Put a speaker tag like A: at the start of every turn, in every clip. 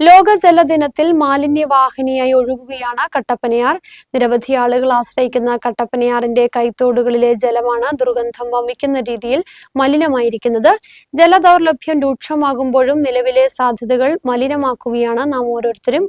A: ലോക ജലദിനത്തിൽ മാലിന്യവാഹിനിയായി ഒഴുകുകയാണ് കട്ടപ്പനയാർ. നിരവധി ആളുകൾ ആശ്രയിക്കുന്ന കട്ടപ്പനയാറിന്റെ കൈത്തോടുകളിലെ ജലമാണ് ദുർഗന്ധം വമിക്കുന്ന രീതിയിൽ മലിനമായിരിക്കുന്നത്. ജലദൗർലഭ്യം രൂക്ഷമാകുമ്പോഴും നിലവിലെ സാധ്യതകൾ മലിനമാക്കുകയാണ്. നാം ഓരോരുത്തരും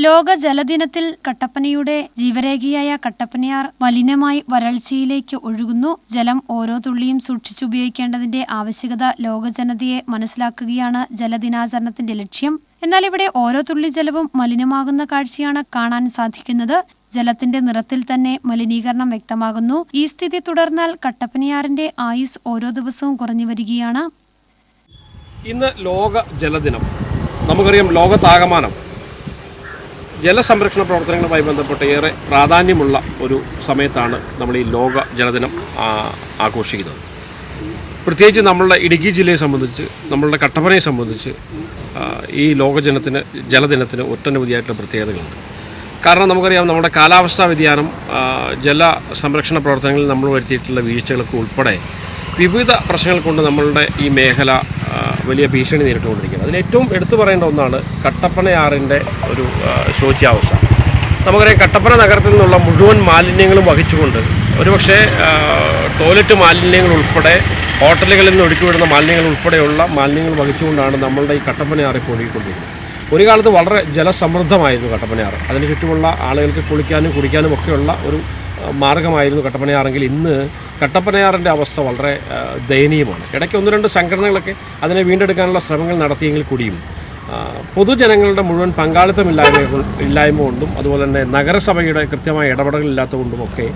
B: ലോക ജലദിനത്തിൽ കട്ടപ്പനയുടെ ജീവരേഖയായ കട്ടപ്പനയാർ മലിനമായി വരൾച്ചയിലേക്ക് ഒഴുകുന്നു. ജലം ഓരോ തുള്ളിയും സൂക്ഷിച്ചുപയോഗിക്കേണ്ടതിന്റെ ആവശ്യകത ലോക ജനതയെ മനസ്സിലാക്കുകയാണ് ജലദിനാചരണത്തിന്റെ ലക്ഷ്യം. എന്നാൽ ഇവിടെ ഓരോ തുള്ളി ജലവും മലിനമാകുന്ന കാഴ്ചയാണ് കാണാൻ സാധിക്കുന്നത്. ജലത്തിന്റെ നിറത്തിൽ തന്നെ മലിനീകരണം വ്യക്തമാകുന്നു. ഈ സ്ഥിതി തുടർന്നാൽ കട്ടപ്പനയാറിന്റെ ആയുസ് ഓരോ ദിവസവും കുറഞ്ഞു വരികയാണ്.
C: ഇന്ന് ലോക ജലദിനം നമുക്കറിയാം ലോകത്താകമാനം. ജലസംരക്ഷണ പ്രവർത്തനങ്ങളുമായി ബന്ധപ്പെട്ട് ഏറെ പ്രാധാന്യമുള്ള ഒരു സമയത്താണ് നമ്മൾ ഈ ലോക ജലദിനം ആഘോഷിക്കുന്നത്. പ്രത്യേകിച്ച് നമ്മളുടെ ഇടുക്കി ജില്ലയെ സംബന്ധിച്ച് നമ്മളുടെ കട്ടപ്പനയെ സംബന്ധിച്ച് ഈ ലോക ജനത്തിന് ജലദിനത്തിന് ഒട്ടനവധിയായിട്ടുള്ള പ്രത്യേകതകളുണ്ട്. കാരണം നമുക്കറിയാം നമ്മുടെ കാലാവസ്ഥാ വ്യതിയാനം ജല സംരക്ഷണ പ്രവർത്തനങ്ങളിൽ നമ്മൾ വരുത്തിയിട്ടുള്ള വീഴ്ചകൾക്ക് ഉൾപ്പെടെ വിവിധ പ്രശ്നങ്ങൾ കൊണ്ട് നമ്മളുടെ ഈ മേഖല വലിയ ഭീഷണി നേരിട്ടുകൊണ്ടിരിക്കുന്നത്. അതിൽ ഏറ്റവും എടുത്തു പറയേണ്ട ഒന്നാണ് കട്ടപ്പനയാറിന്റെ ഒരു ശോച്യാവസ്ഥ നമുക്കറിയാം കട്ടപ്പന നഗരത്തിൽ നിന്നുള്ള മുഴുവൻ മാലിന്യങ്ങളും വഹിച്ചുകൊണ്ട് ഒരുപക്ഷെ ടോയ്ലറ്റ് മാലിന്യങ്ങൾ ഉൾപ്പെടെ ഹോട്ടലുകളിൽ നിന്ന് ഒഴുക്കിവിടുന്ന മാലിന്യങ്ങൾ ഉൾപ്പെടെയുള്ള മാലിന്യങ്ങൾ വഹിച്ചുകൊണ്ടാണ് നമ്മളുടെ ഈ കട്ടപ്പനയാറ് ഇപ്പോൾ ഒരു കാലത്ത് വളരെ ജലസമൃദ്ധമായിരുന്നു കട്ടപ്പനയാറ് അതിന് ചുറ്റുമുള്ള ആളുകൾക്ക് കുളിക്കാനും കുടിക്കാനും ഒക്കെയുള്ള ഒരു മാർഗമായിരുന്നു കട്ടപ്പനയാറെങ്കിൽ ഇന്ന് കട്ടപ്പനയാറിന്റെ അവസ്ഥ വളരെ ദയനീയമാണ്. ഇടയ്ക്ക് ഒന്ന് രണ്ട് സംഘടനകളൊക്കെ അതിനെ വീണ്ടെടുക്കാനുള്ള ശ്രമങ്ങൾ നടത്തിയെങ്കിൽ കൂടിയും പൊതുജനങ്ങളുടെ മുഴുവൻ പങ്കാളിത്തമില്ലായ്മ ഇല്ലായ്മ കൊണ്ടും അതുപോലെ തന്നെ നഗരസഭയുടെ കൃത്യമായ ഇടപെടലില്ലാത്തതുകൊണ്ടും ഒക്കെ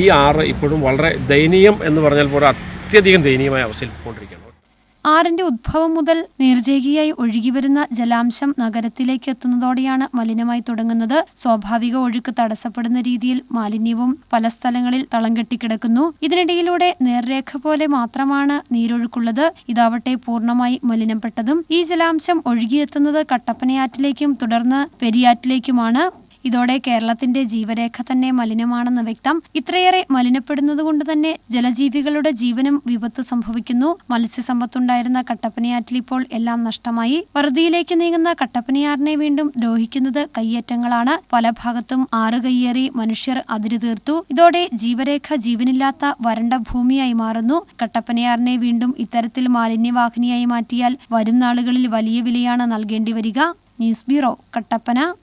C: ഈ ആറ് ഇപ്പോഴും വളരെ ദയനീയം എന്ന് പറഞ്ഞാൽ പോലെ അത്യധികം ദയനീയമായ അവസ്ഥയിൽ പോയിക്കൊണ്ടിരിക്കുകയാണ്.
B: ആറിന്റെ ഉദ്ഭവം മുതൽ നീർജേകിയായി ഒഴുകിവരുന്ന ജലാംശം നഗരത്തിലേക്ക് എത്തുന്നതോടെയാണ് മലിനമായി തുടങ്ങുന്നത്. സ്വാഭാവിക ഒഴുക്ക് തടസ്സപ്പെടുന്ന രീതിയിൽ മാലിന്യവും പല സ്ഥലങ്ങളിൽ തളം കെട്ടിക്കിടക്കുന്നു ഇതിനിടയിലൂടെ നേർരേഖ പോലെ മാത്രമാണ് നീരൊഴുക്കുള്ളത്. ഇതാവട്ടെ പൂർണമായി മലിനപ്പെട്ടതും ഈ ജലാംശം ഒഴുകിയെത്തുന്നത് കട്ടപ്പനയാറ്റിലേക്കും തുടർന്ന് പെരിയാറ്റിലേക്കുമാണ്. ഇതോടെ കേരളത്തിന്റെ ജീവരേഖ തന്നെ മലിനമാണെന്ന് വ്യക്തം. ഇത്രയേറെ മലിനപ്പെടുന്നത് കൊണ്ട് തന്നെ ജലജീവികളുടെ ജീവനും വിപത്ത് സംഭവിക്കുന്നു. മത്സ്യസമ്പത്തുണ്ടായിരുന്ന കട്ടപ്പനയാറ്റിൽ ഇപ്പോൾ എല്ലാം നഷ്ടമായി. വറുതിയിലേക്ക് നീങ്ങുന്ന കട്ടപ്പനയാറിനെ വീണ്ടും ദ്രോഹിക്കുന്നത് കയ്യേറ്റങ്ങളാണ്. പല ഭാഗത്തും ആറ് കയ്യേറി മനുഷ്യർ അതിരു തീർത്തു ഇതോടെ ജീവരേഖ ജീവനില്ലാത്ത വരണ്ട ഭൂമിയായി മാറുന്നു. കട്ടപ്പനയാറിനെ വീണ്ടും ഇത്തരത്തിൽ മാലിന്യവാഹിനിയായി മാറ്റിയാൽ വരും നാളുകളിൽ വലിയ വിലയാണ് നൽകേണ്ടി വരിക. News bureau Kattappana.